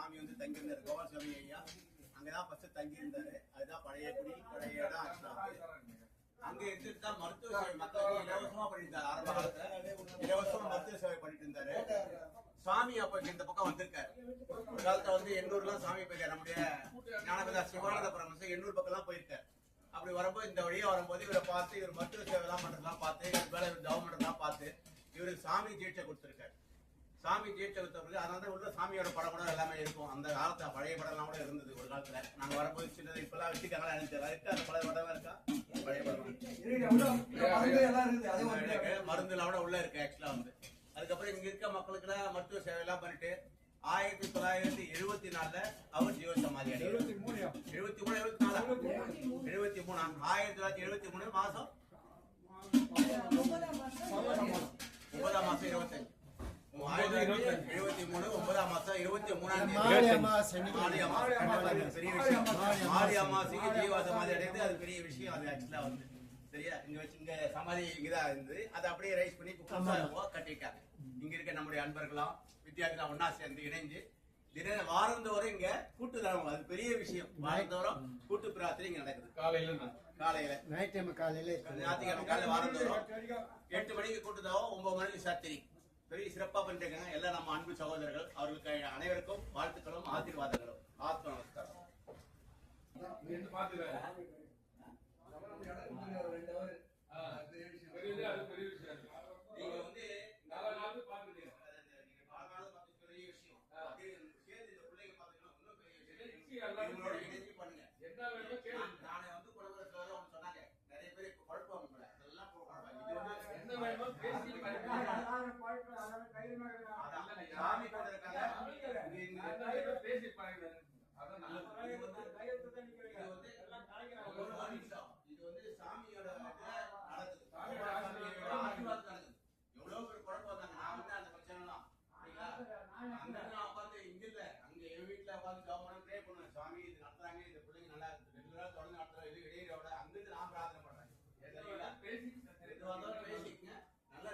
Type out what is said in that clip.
சாமி வந்து தங்கியிருந்தாரு கோபாலசாமி ஐயா. அங்கதான் ஃபர்ஸ்ட் தங்கி இருந்தாரு அதுதான் பழைய குடி பழைய இடம் அங்க இருந்துட்டு தான் மருத்துவ சேவை மக்களுக்கு இலவசமா பண்ணிட்டு இருந்தாரு ஆரம்ப காலத்துல. இலவசமா மருத்துவ சேவை பண்ணிட்டு இருந்தாரு. சாமி அப்ப இங்க இந்த பக்கம் வந்திருக்காரு. ஒரு காலத்துல வந்து எண்ணூர்லாம் சாமி போயிருக்காரு நம்முடைய ஞானபதா சிவானந்த பரமசம் எண்ணூர் பக்கம் எல்லாம் போயிருக்காரு. அப்படி வரும்போது இந்த வழியா வரும்போது இவரை பார்த்து இவர் மருத்துவ சேவை எல்லாம் பண்றதெல்லாம் பார்த்து இவர் வேலை கவர்மெண்ட் பண்றதெல்லாம் பார்த்து இவருக்கு சாமி தீட்சை கொடுத்திருக்காரு. சாமி கொடுத்த பிறகு அதனால தான் உள்ள சாமியோட படம் கூட எல்லாமே இருக்கும். அந்த காலத்துல பழைய படம்லாம் கூட இருந்தது ஒரு காலத்துல. நாங்க வரும்போது சின்னது இப்பெல்லாம் வச்சுக்காங்களா தெரியல. இருக்கு? அந்த பழைய படம் இருக்கா? பழைய படம். மருந்துலாம் கூட உள்ள இருக்கு ஆக்சுவலா வந்து. அதுக்கப்புறம் இங்க இருக்க மக்களுக்கு எல்லாம் மருத்துவ சேவை எல்லாம் பண்ணிட்டு ஆயிரத்தி தொள்ளாயிரத்தி எழுபத்தி நாலுல அவர் ஜீவ சமாதி அடைகிறார் எழுபத்தி மூணு எழுபத்தி நாலு? எழுபத்தி மூணு. ஆயிரத்தி தொள்ளாயிரத்தி எழுபத்தி மூணு மாசம் ஒன்பதாம் மாசம் இருபத்தஞ்சு எழுபத்தி மூணு ஒன்பதாம் மாசம் இருபத்தி மூணாம் தேதி பெரிய விஷயம் மாரி அமாவாசைக்கு ஜீவ சமாதி அடைந்து அது பெரிய விஷயம் அது ஆக்சுவலா வந்து சரியா இங்க வச்சு இங்க சமாதி இங்கதான் இருந்தது அதை அப்படியே ரைஸ் பண்ணி கட்டிட்டாங்க இங்க இருக்க நம்முடைய அன்பர்களாம் வித்தியார்த்திலாம் ஒன்னா சேர்ந்து இணைஞ்சு தின வாரந்தோறும் இங்க கூட்டுதரம் அது பெரிய விஷயம் வாரந்தோறும் கூட்டு பிரார்த்தனை இங்க நடக்குது காலையில இருந்து. காலையில நைட் டைம் காலையில. ஞாயிற்றுக்கிழமை காலையில வாரந்தோறும் எட்டு மணிக்கு கூட்டுதாவும் ஒன்பது மணிக்கு சத்திரி பெரிய சிறப்பா பண்ணிருக்காங்க எல்லாம் நம்ம அன்பு சகோதரர்கள். அவர்களுக்கு அனைவருக்கும் வாழ்த்துக்களும் ஆசீர்வாதங்களும். ஆத்ம நமஸ்காரம். அங்க பார்த்து இங்க இல்ல. அங்க என் வீட்டுல பார்த்து ஜாப் பண்ண பண்ணுவேன். சுவாமி இது நடத்துறாங்க. இந்த பிள்ளைங்க நல்லா இருக்கு. ரெகுலரா தொடர்ந்து நடத்துறோம் இது விட அங்கிருந்து நான் பிரார்த்தனை பண்றேன்.